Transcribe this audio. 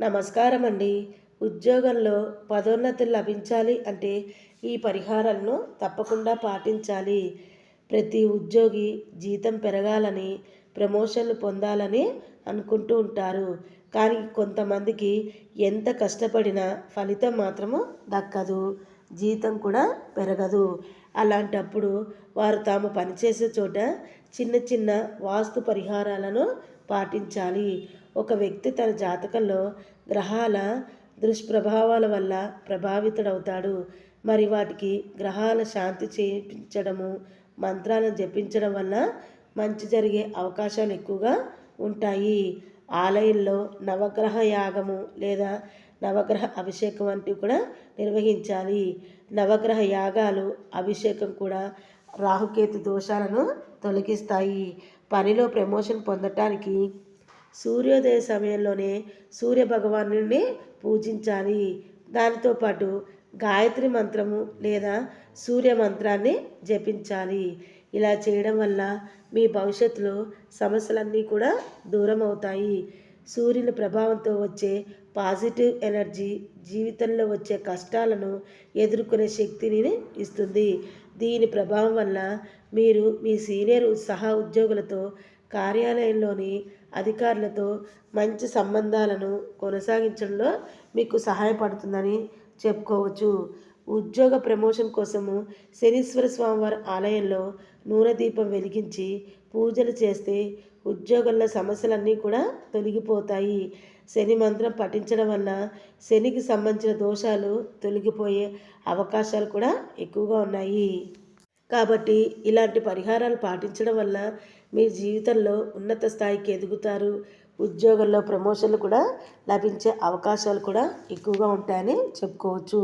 నమస్కారం అండి ఉద్యోగంలో పదోన్నతులు లభించాలి అంటే ఈ పరిహారాలను తప్పకుండా పాటించాలి. ప్రతి ఉద్యోగి జీతం పెరగాలని ప్రమోషన్లు పొందాలని అనుకుంటూ ఉంటారు. కానీ కొంతమందికి ఎంత కష్టపడినా ఫలితం మాత్రము దక్కదు. జీతం కూడా పెరగదు. అలాంటప్పుడు వారు తాము పనిచేసే చోట చిన్న చిన్న వాస్తు పరిహారాలను పాటించాలి. ఒక వ్యక్తి తన జాతకంలో గ్రహాల దుష్ప్రభావాల వల్ల ప్రభావితుడవుతాడు. మరి వాటికి గ్రహాల శాంతి చేయించడము మంత్రాలను జపించడం వల్ల మంచి జరిగే అవకాశాలు ఎక్కువగా ఉంటాయి. ఆలయంలో నవగ్రహ యాగము లేదా నవగ్రహ అభిషేకం వంటివి కూడా నిర్వహించాలి. నవగ్రహ యాగాలు అభిషేకం కూడా రాహుకేతు దోషాలను తొలగిస్తాయి. పనిలో ప్రమోషన్ పొందటానికి సూర్యోదయ సమయంలోనే సూర్య భగవాను పూజించాలి. దానితో పాటు గాయత్రి మంత్రము లేదా సూర్య మంత్రాన్ని జపించాలి. ఇలా చేయడం వల్ల మీ భవిష్యత్తులో సమస్యలన్నీ కూడా దూరం అవుతాయి సూర్యుని ప్రభావంతో వచ్చే పాజిటివ్ ఎనర్జీ జీవితంలో వచ్చే కష్టాలను ఎదుర్కొనే శక్తిని ఇస్తుంది. దీని ప్రభావం వల్ల మీరు మీ సీనియర్ సహా ఉద్యోగులతో కార్యాలయంలోని అధికారులతో మంచి సంబంధాలను కొనసాగించడంలో మీకు సహాయపడుతుందని చెప్పుకోవచ్చు. ఉద్యోగ ప్రమోషన్ కోసము శనీశ్వర స్వామివారి ఆలయంలో నూనె దీపం వెలిగించి పూజలు చేస్తే ఉద్యోగంలో సమస్యలన్నీ కూడా తొలగిపోతాయి. శని మంత్రం పఠించడం వల్ల శనికి సంబంధించిన దోషాలు తొలగిపోయే అవకాశాలు కూడా ఎక్కువగా ఉన్నాయి. కాబట్టి ఇలాంటి పరిహారాలు పాటించడం వల్ల మీ జీవితంలో ఉన్నత స్థాయికి ఎదుగుతారు. ఉద్యోగంలో ప్రమోషన్లు కూడా లభించే అవకాశాలు కూడా ఎక్కువగా ఉంటాయని చెప్పుకోవచ్చు.